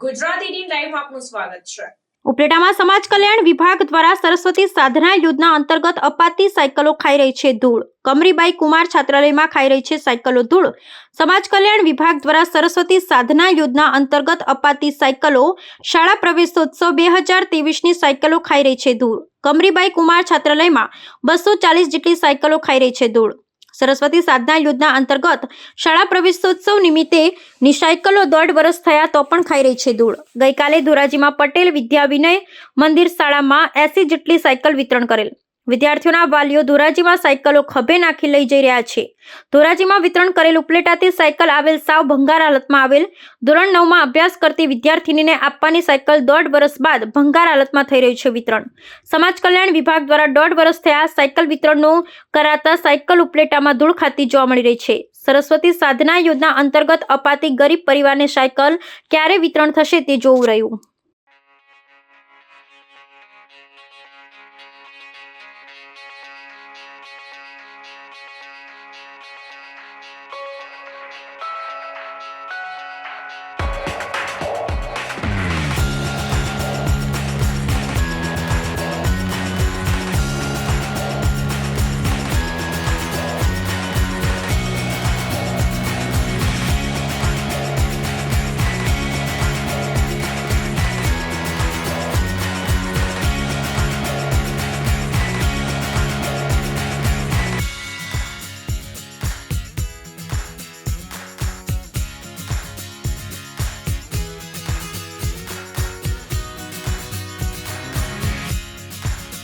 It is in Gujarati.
ગુજરાત એટીન લાઈવ આપનું સ્વાગત છે. ઉપલેટામાં સમાજ કલ્યાણ વિભાગ દ્વારા સરસ્વતી સાધના યોજના અંતર્ગત અપાતી સાયકલો ખાઈ રહી છે ધૂળ. કમરીબાઈ કુમાર છાત્રાલયમાં ખાઈ રહી છે સાયકલો ધૂળ. સમાજ કલ્યાણ વિભાગ દ્વારા સરસ્વતી સાધના યોજના અંતર્ગત અપાતી સાયકલો શાળા પ્રવેશોત્સવ બે હજાર ત્રેવીસની સાયકલો ખાઈ રહી છે ધૂળ. કમરીબાઈ કુમાર છાત્રાલયમાં બસો ચાલીસ જેટલી સાયકલો ખાઈ રહી છે ધૂળ. સરસ્વતી સાધના યોજના અંતર્ગત શાળા પ્રવેશોત્સવ નિમિત્તે ની દોઢ વર્ષ થયા તો પણ ખાઈ રહી છે ધૂળ. ગઈકાલે ધોરાજીમાં પટેલ વિદ્યા વિનય મંદિર શાળામાં એસી જેટલી સાયકલ વિતરણ કરેલ. વિદ્યાર્થીઓના વાલીઓ ધોરાજીમાં સાયકલો ખભે નાખી લઈ જઈ રહ્યા છે. ધોરાજીમાં વિતરણ કરેલ ઉપલેટાથી સાયકલ આવેલ સાવ ભંગાર હાલતમાં આવેલ ધોરણ નવમાં અભ્યાસ કરતી વિદ્યાર્થીનીને આપવાની સાયકલ દોઢ વર્ષ બાદ ભંગાર હાલતમાં થઈ રહ્યું છે વિતરણ. સમાજ કલ્યાણ વિભાગ દ્વારા દોઢ વર્ષ થયા સાયકલ વિતરણનું કરાતા સાયકલ ઉપલેટામાં ધૂળ ખાતી જોવા મળી રહી છે. સરસ્વતી સાધના યોજના અંતર્ગત અપાતી ગરીબ પરિવારને સાયકલ ક્યારે વિતરણ થશે તે જોવું રહ્યું.